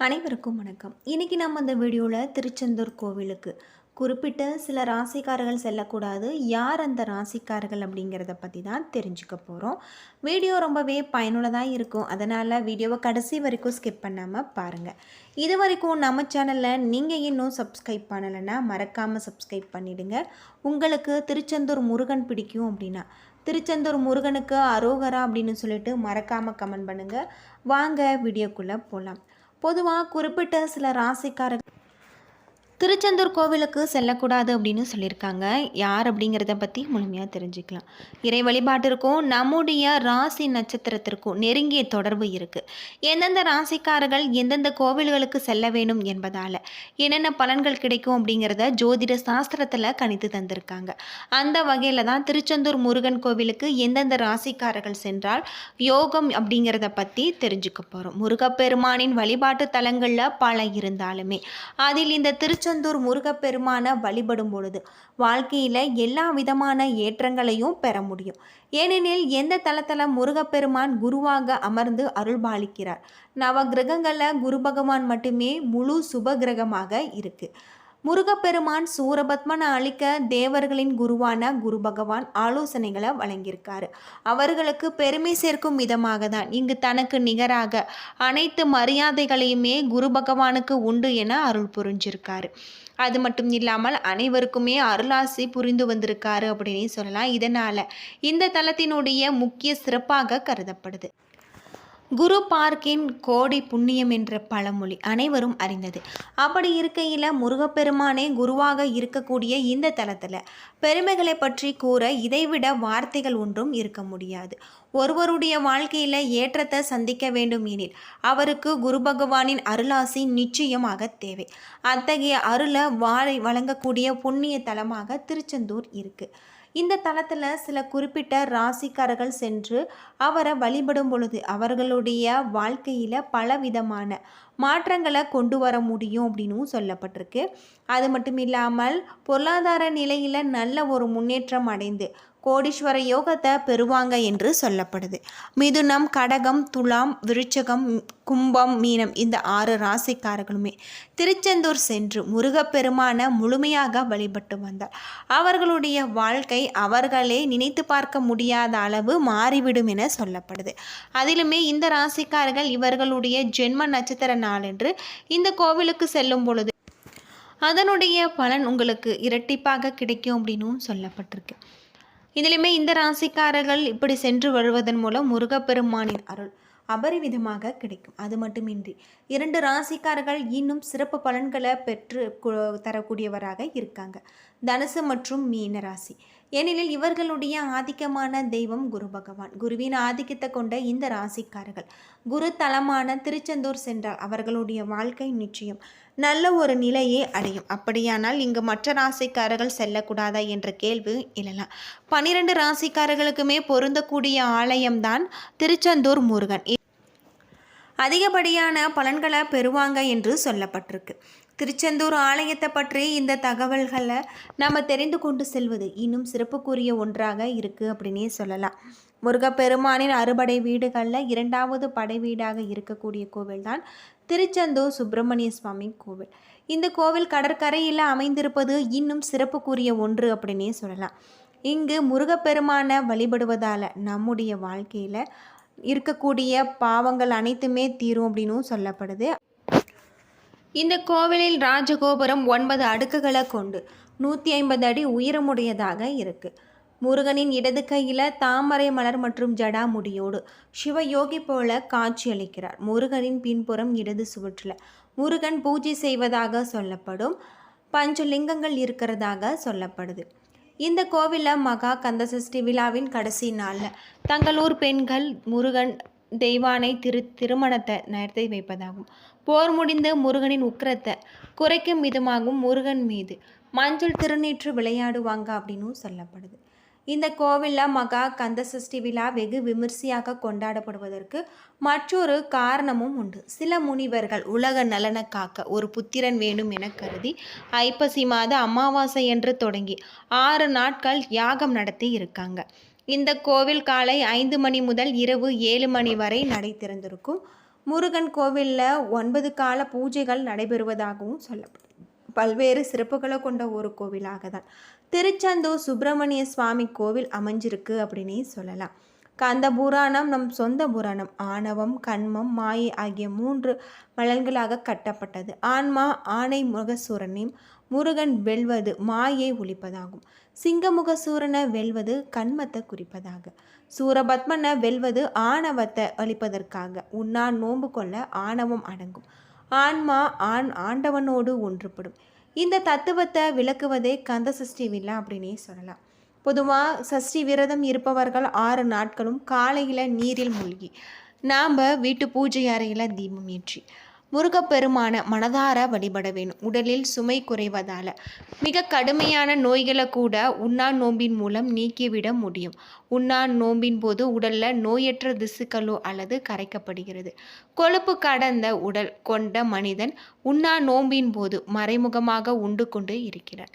அனைவருக்கும் வணக்கம். இன்றைக்கி நம்ம இந்த வீடியோவில் திருச்செந்தூர் கோவிலுக்கு குறிப்பிட்ட சில ராசிக்காரர்கள் செல்லக்கூடாது யார் அந்த ராசிக்காரர்கள் அப்படிங்கிறத பற்றி தான் தெரிஞ்சுக்க போகிறோம் வீடியோ ரொம்பவே பயனுள்ளதாக இருக்கும். அதனால் வீடியோவை கடைசி வரைக்கும் ஸ்கிப் பண்ணாமல் பாருங்கள் இது வரைக்கும் நம்ம சேனலில் நீங்கள் இன்னும் சப்ஸ்கிரைப் பண்ணலைன்னா மறக்காமல் சப்ஸ்கிரைப் பண்ணிவிடுங்க உங்களுக்கு திருச்செந்தூர் முருகன் பிடிக்கும் அப்படின்னா திருச்செந்தூர் முருகனுக்கு அரோகரா அப்படின்னு சொல்லிட்டு மறக்காமல் கமெண்ட் பண்ணுங்கள் வாங்க வீடியோக்குள்ளே போகலாம் பொதுவாக குறிப்பிட்ட சில ராசிக்காரர்கள் திருச்செந்தூர் கோவிலுக்கு செல்லக்கூடாது அப்படின்னு சொல்லியிருக்காங்க. யார் அப்படிங்கிறத பற்றி முழுமையாக தெரிஞ்சுக்கலாம். இறை வழிபாட்டிற்கும் நம்முடைய ராசி நட்சத்திரத்திற்கும் நெருங்கிய தொடர்பு இருக்குது எந்தெந்த ராசிக்காரர்கள் எந்தெந்த கோவில்களுக்கு செல்ல வேண்டும் என்பதால் என்னென்ன பலன்கள் கிடைக்கும் அப்படிங்கிறத ஜோதிட சாஸ்திரத்தில் கணித்து தந்திருக்காங்க. அந்த வகையில் தான் திருச்செந்தூர் முருகன் கோவிலுக்கு எந்தெந்த ராசிக்காரர்கள் சென்றால் யோகம் அப்படிங்கிறத பற்றி தெரிஞ்சுக்க போகிறோம் முருகப்பெருமானின் வழிபாட்டு தலங்களில் பல இருந்தாலுமே அதில் இந்த திருச்செந்தூர் முருகப்பெருமானை வழிபடும் பொழுது வாழ்க்கையில் எல்லா விதமான ஏற்றங்களையும் பெற முடியும். ஏனெனில் எந்த தளத்தில் முருகப்பெருமான் குருவாக அமர்ந்து அருள்பாலிக்கிறார் நவ கிரகங்களில் குரு பகவான் மட்டுமே முழு சுப கிரகமாக இருக்கு. முருகப்பெருமான் சூரபத்மனை அழிக்க தேவர்களின் குருவான குரு பகவான் ஆலோசனைகளை வழங்கியிருக்காரு. அவர்களுக்கு பெருமை சேர்க்கும் விதமாக தான் இங்கு தனக்கு நிகராக அனைத்து மரியாதைகளையுமே குரு பகவானுக்கு உண்டு என அருள் புரிஞ்சிருக்காரு. அது மட்டும் இல்லாமல் அனைவருக்குமே அருளாசி புரிந்து வந்திருக்காரு அப்படின்னு சொல்லலாம். இதனால் இந்த தலத்தினுடைய முக்கிய சிறப்பாக கருதப்படுது. குரு பார்க்கின் கோடி புண்ணியம் என்ற பழமொழி அனைவரும் அறிந்தது. அப்படி இருக்கையில் முருகப்பெருமானே குருவாக இருக்கக்கூடிய இந்த தலத்தில் பெருமைகளை பற்றி கூற இதைவிட வார்த்தைகள் ஒன்றும் இருக்க முடியாது. ஒருவருடைய வாழ்க்கையில் ஏற்றத்தை சந்திக்க வேண்டும் எனில் அவருக்கு குரு பகவானின் அருளாசி நிச்சயமாக தேவை. அத்தகைய அருளை வாழை வழங்கக்கூடிய புண்ணிய தலமாக திருச்செந்தூர் இருக்குது இந்த தலத்தில் சில குறிப்பிட்ட ராசிக்காரர்கள் சென்று அவரை வழிபடும் பொழுது அவர்களுடைய வாழ்க்கையில் பலவிதமான மாற்றங்களை கொண்டு வர முடியும் அப்படின்னும் சொல்லப்பட்டிருக்கு. அது மட்டும் இல்லாமல் பொருளாதார நிலையில் நல்ல ஒரு முன்னேற்றம் அடைந்து கோடீஸ்வர யோகத்தை பெறுவாங்க என்று சொல்லப்படுது. மிதுனம் கடகம் துலாம் விருச்சகம் கும்பம் மீனம் இந்த ஆறு ராசிக்காரர்களுமே திருச்செந்தூர் சென்று முருகப்பெருமான முழுமையாக வழிபட்டு வந்தார். அவர்களுடைய வாழ்க்கை அவர்களே நினைத்து பார்க்க முடியாத அளவு மாறிவிடும் என சொல்லப்படுது. அதிலுமே இந்த ராசிக்காரர்கள் இவர்களுடைய ஜென்ம நட்சத்திர நாளென்று இந்த கோவிலுக்கு செல்லும் பொழுது அதனுடைய பலன் உங்களுக்கு இரட்டிப்பாக கிடைக்கும் அப்படின்னும் சொல்லப்பட்டிருக்கு. இதிலுமே இந்த ராசிக்காரர்கள் இப்படி சென்று வருவதன் மூலம் முருகப்பெருமானின் அருள் அபரிவிதமாக கிடைக்கும். அது மட்டுமின்றி இரண்டு ராசிக்காரர்கள் இன்னும் சிறப்பு பலன்களை பெற்று தரக்கூடியவராக இருக்காங்க. தனுசு மற்றும் மீன ராசி. ஏனெனில் இவர்களுடைய ஆதிக்கமான தெய்வம் குரு பகவான். குருவின் ஆதிக்கத்தை கொண்ட இந்த ராசிக்காரர்கள். குரு தலமான திருச்செந்தூர் சென்றால் அவர்களுடைய வாழ்க்கை நிச்சயம். நல்ல ஒரு நிலையை அடையும். அப்படியானால் இங்கு மற்ற ராசிக்காரர்கள் செல்லக்கூடாதா என்ற கேள்வி எழலாம். பனிரெண்டு ராசிக்காரர்களுக்குமே பொருந்தக்கூடிய ஆலயம்தான் திருச்செந்தூர் முருகன். அதிகப்படியான பலன்களை பெறுவாங்க என்று சொல்லப்பட்டிருக்கு. திருச்செந்தூர் ஆலயத்தை பற்றி இந்த தகவல்களை நம்ம தெரிந்து கொண்டு செல்வது இன்னும் சிறப்புக்குரிய ஒன்றாக இருக்குது அப்படின்னே சொல்லலாம். முருகப்பெருமானின் அறுபடை வீடுகளில் இரண்டாவது படை வீடாக இருக்கக்கூடிய கோவில் தான் திருச்செந்தூர் சுப்பிரமணிய சுவாமி கோவில். இந்த கோவில் கடற்கரையில் அமைந்திருப்பது இன்னும் சிறப்புக்குரிய ஒன்று அப்படின்னே சொல்லலாம். இங்கு முருகப்பெருமானை வழிபடுவதால் நம்முடைய வாழ்க்கையில் இருக்கக்கூடிய பாவங்கள் அனைத்துமே தீரும் அப்படின்னும் சொல்லப்படுது. இந்த கோவிலில் ராஜகோபுரம் ஒன்பது அடுக்குகளை கொண்டு நூற்றி ஐம்பது அடி உயரமுடையதாக இருக்கு. முருகனின் இடது கையில் தாமரை மலர் மற்றும் ஜடாமுடியோடு சிவயோகி போல காட்சியளிக்கிறார் முருகனின் பின்புறம் இடது சுவற்றில் முருகன் பூஜை செய்வதாக சொல்லப்படும். பஞ்சலிங்கங்கள் இருக்கிறதாக சொல்லப்படுது. இந்த கோவிலில் மகா கந்தசஷ்டி விழாவின் கடைசி நாளில் தங்களூர் பெண்கள் முருகன் தெய்வானை திரு திருமணத்தை நடத்தி வைப்பதாகும். போர் முடிந்து முருகனின் உக்கிரத்தை குறைக்கும் விதமாகவும் முருகன் மீது. மஞ்சள் திருநீற்று விளையாடுவாங்க அப்படின்னும் சொல்லப்படுது. இந்த கோவிலில் மகா கந்தசஷ்டி விழா வெகு விமர்சையாக கொண்டாடப்படுவதற்கு மற்றொரு காரணமும் உண்டு. சில முனிவர்கள் உலக நலனை காக்க ஒரு புத்திரன் வேண்டும் என கருதி ஐப்பசி மாத அமாவாசை என்று தொடங்கி ஆறு நாட்கள் யாகம் நடத்தி இருக்காங்க. இந்த கோவில் காலை ஐந்து மணி முதல் இரவு ஏழு மணி வரை நடை திறந்திருக்கும். முருகன் கோவிலில் ஒன்பது கால பூஜைகள் நடைபெறுவதாகவும் சொல்லப்படும். பல்வேறு சிறப்புகளை கொண்ட ஒரு கோவிலாக தான். திருச்செந்தூர் சுப்பிரமணிய சுவாமி கோவில் அமைஞ்சிருக்கு அப்படின்னே சொல்லலாம். கந்த புராணம் நம் சொந்த புராணம் ஆணவம் கண்மம் மாயை ஆகிய மூன்று மலன்களாக கட்டப்பட்டது. ஆன்மா ஆணை முகசூரனையும் முருகன் வெல்வது மாயை ஒழிப்பதாகும். சிங்கமுகசூரனை வெல்வது கண்மத்தை குறிப்பதாக. சூரபத்மனை வெல்வது ஆணவத்தை அளிப்பதற்காக உண்ணா நோன்பு கொள்ள ஆணவம் அடங்கும். ஆன்மா ஆண் ஆண்டவனோடு ஒன்றுபடும். இந்த தத்துவத்தை விளக்குவதே கந்த சஷ்டி விழா அப்படின்னே சொல்லலாம். பொதுவாக சஷ்டி விரதம் இருப்பவர்கள் ஆறு நாட்களும் காலையில் நீரில் மூழ்கி நாம் வீட்டு பூஜை அறையில் தீபம் ஏற்றி முருகப்பெருமான மனதார வழிபட வேணும். உடலில் சுமை குறைவதால். மிக கடுமையான நோய்களை கூட உண்ணா நோம்பின் மூலம் நீக்கிவிட முடியும். உண்ணா நோம்பின் போது உடலில் நோயற்ற திசுக்களோ அல்லது கரைக்கப்படுகிறது. கொழுப்பு கடந்த உடல் கொண்ட மனிதன் உண்ணா நோம்பின் போது மறைமுகமாக உண்டு கொண்டு இருக்கிறார்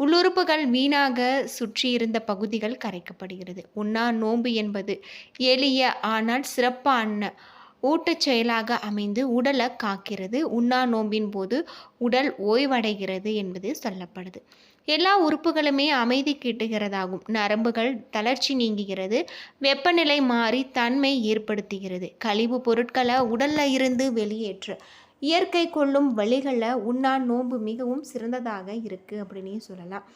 உள்ளுறுப்புகள் வீணாக சுற்றியிருந்த பகுதிகள் கரைக்கப்படுகிறது. உண்ணா நோன்பு என்பது எளிய ஆனால் சிறப்பான ஊட்டச் செயலாக அமைந்து உடலை காக்கிறது. உண்ணா நோம்பின் போது உடல் ஓய்வடைகிறது என்பது சொல்லப்படுது. எல்லா உறுப்புகளுமே அமைதி கிட்டுகிறதாகும். நரம்புகள் தளர்ச்சி நீங்குகிறது. வெப்பநிலை மாறி தன்மை ஏற்படுத்துகிறது. கழிவு பொருட்களை உடல்ல இருந்து வெளியேற்ற இயற்கை கொள்ளும் வழிகளில் உண்ணா நோன்பு மிகவும் சிறந்ததாக இருக்குது அப்படின்னே சொல்லலாம்.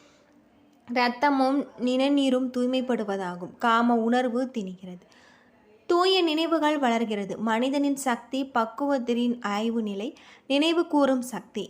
இரத்தமும் நிணநீரும் தூய்மைப்படுவதாகும். காம உணர்வு திணிகிறது தூய நினைவுகள் வளர்கிறது. மனிதனின் சக்தி பக்குவத்தின் ஆய்வு நிலை நினைவு கூறும் சக்தி.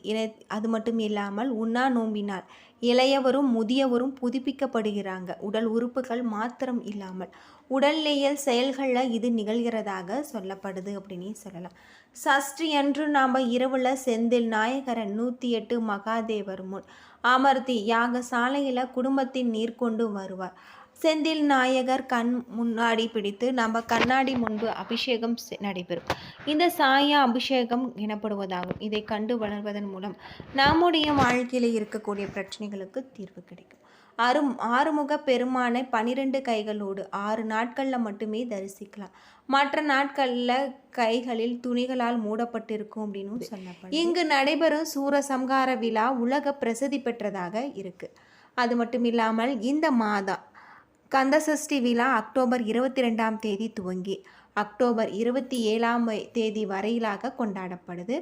அது மட்டும் இல்லாமல் உண்ணா நோம்பினால் இளையவரும் முதியவரும் புதுப்பிக்கப்படுகிறாங்க. உடல் உறுப்புகள் மாத்திரம் இல்லாமல். உடல்நிலையல் செயல்களில் இது நிகழ்கிறதாக சொல்லப்படுது அப்படின்னு சொல்லலாம். சஷ்டி அன்று நாம் இரவில் செந்தில் நாயகரன் நூற்றி எட்டு மகாதேவர் முன் அமர்த்தி யாக சாலையில் குடும்பத்தின் நீர் கொண்டு வருவார். செந்தில் நாயகர் கண் முன்னாடி பிடித்து நம்ம கண்ணாடி முன்பு அபிஷேகம் நடைபெறும். இந்த சாயா அபிஷேகம் எனப்படுவதாகும். இதை கண்டு வளர்வதன் மூலம் நம்முடைய வாழ்க்கையில் இருக்கக்கூடிய பிரச்சனைகளுக்கு தீர்வு கிடைக்கும். அரு ஆறுமுக பெருமானை பனிரெண்டு கைகளோடு ஆறு நாட்களில் மட்டுமே தரிசிக்கலாம். மற்ற நாட்களில் கைகளில் துணிகளால் மூடப்பட்டிருக்கும் அப்படின்னு சொல்லப்படும் இங்கு நடைபெறும் சூரசம்ஹார விழா உலக பிரசித்தி பெற்றதாக இருக்கு. அது மட்டும் இல்லாமல் இந்த மாதம் கந்தசஷ்டி விழா அக்டோபர் இருபத்தி ரெண்டாம் தேதி துவங்கி அக்டோபர் இருபத்தி ஏழாம் தேதி வரையிலாக கொண்டாடப்படுது.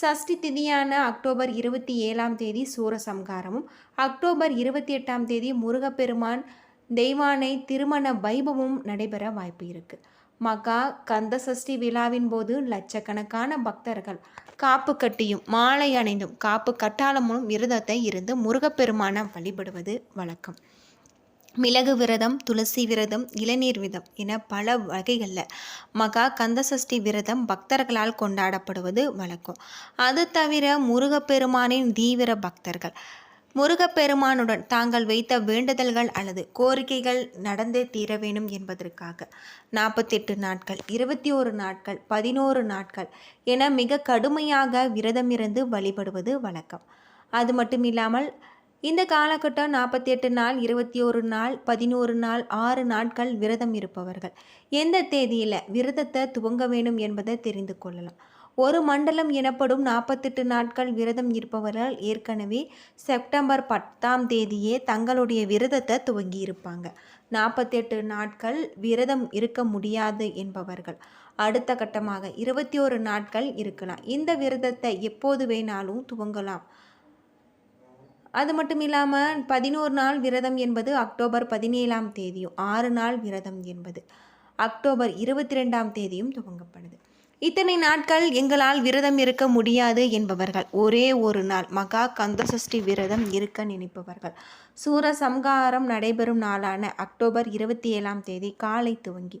சஷ்டி திதியான அக்டோபர் இருபத்தி ஏழாம் தேதி சூரசம்காரமும் அக்டோபர் இருபத்தி எட்டாம் தேதி முருகப்பெருமான் தெய்வானை திருமண வைபவமும் நடைபெற வாய்ப்பு இருக்குது மகா கந்த சஷ்டி விழாவின் போது லட்சக்கணக்கான பக்தர்கள் காப்பு கட்டியும் மாலை அணிந்தும் காப்பு கட்டாளமும் விரதத்தை இருந்து முருகப்பெருமான வழிபடுவது வழக்கம். மிளகு விரதம் துளசி விரதம் இளநீர் விரதம் என பல வகைகளில் மகா கந்தசஷ்டி விரதம் பக்தர்களால் கொண்டாடப்படுவது வழக்கம். அது தவிர முருகப்பெருமானின் தீவிர பக்தர்கள். முருகப்பெருமானுடன் தாங்கள் வைத்த வேண்டுதல்கள் அல்லது கோரிக்கைகள் நடந்தே தீர வேண்டும் என்பதற்காக நாற்பத்தெட்டு நாட்கள் இருபத்தி ஓரு நாட்கள் பதினோரு நாட்கள் என மிக கடுமையாக விரதமிருந்து வழிபடுவது வழக்கம். அது மட்டும் இல்லாமல் இந்த காலகட்டம் நாற்பத்தி எட்டு நாள் இருபத்தி ஒரு நாள் பதினோரு நாள் ஆறு நாட்கள் விரதம் இருப்பவர்கள். எந்த தேதியில் விரதத்தை துவங்க வேண்டும் என்பதை தெரிந்து கொள்ளலாம். ஒரு மண்டலம் எனப்படும் நாற்பத்தெட்டு நாட்கள் விரதம் இருப்பவர்கள் ஏற்கனவே செப்டம்பர் பத்தாம் தேதியே தங்களுடைய விரதத்தை துவங்கி இருப்பாங்க. நாற்பத்தெட்டு நாட்கள் விரதம் இருக்க முடியாது என்பவர்கள். அடுத்த கட்டமாக இருபத்தி ஒரு நாட்கள் இருக்கலாம். இந்த விரதத்தை எப்போது வேணாலும் துவங்கலாம். அது மட்டும் இல்லாமல் பதினோரு நாள் விரதம் என்பது அக்டோபர் பதினேழாம் தேதியும் ஆறு நாள் விரதம் என்பது அக்டோபர் இருபத்தி ரெண்டாம் தேதியும் துவங்கப்படுது. இத்தனை நாட்கள் எங்களால் விரதம் இருக்க முடியாது என்பவர்கள் ஒரே ஒரு நாள் மகா கந்தசஷ்டி விரதம் இருக்க நினைப்பவர்கள். சூர சம்ஹாரம் நடைபெறும் நாளான அக்டோபர் இருபத்தி ஏழாம் தேதி காலை துவங்கி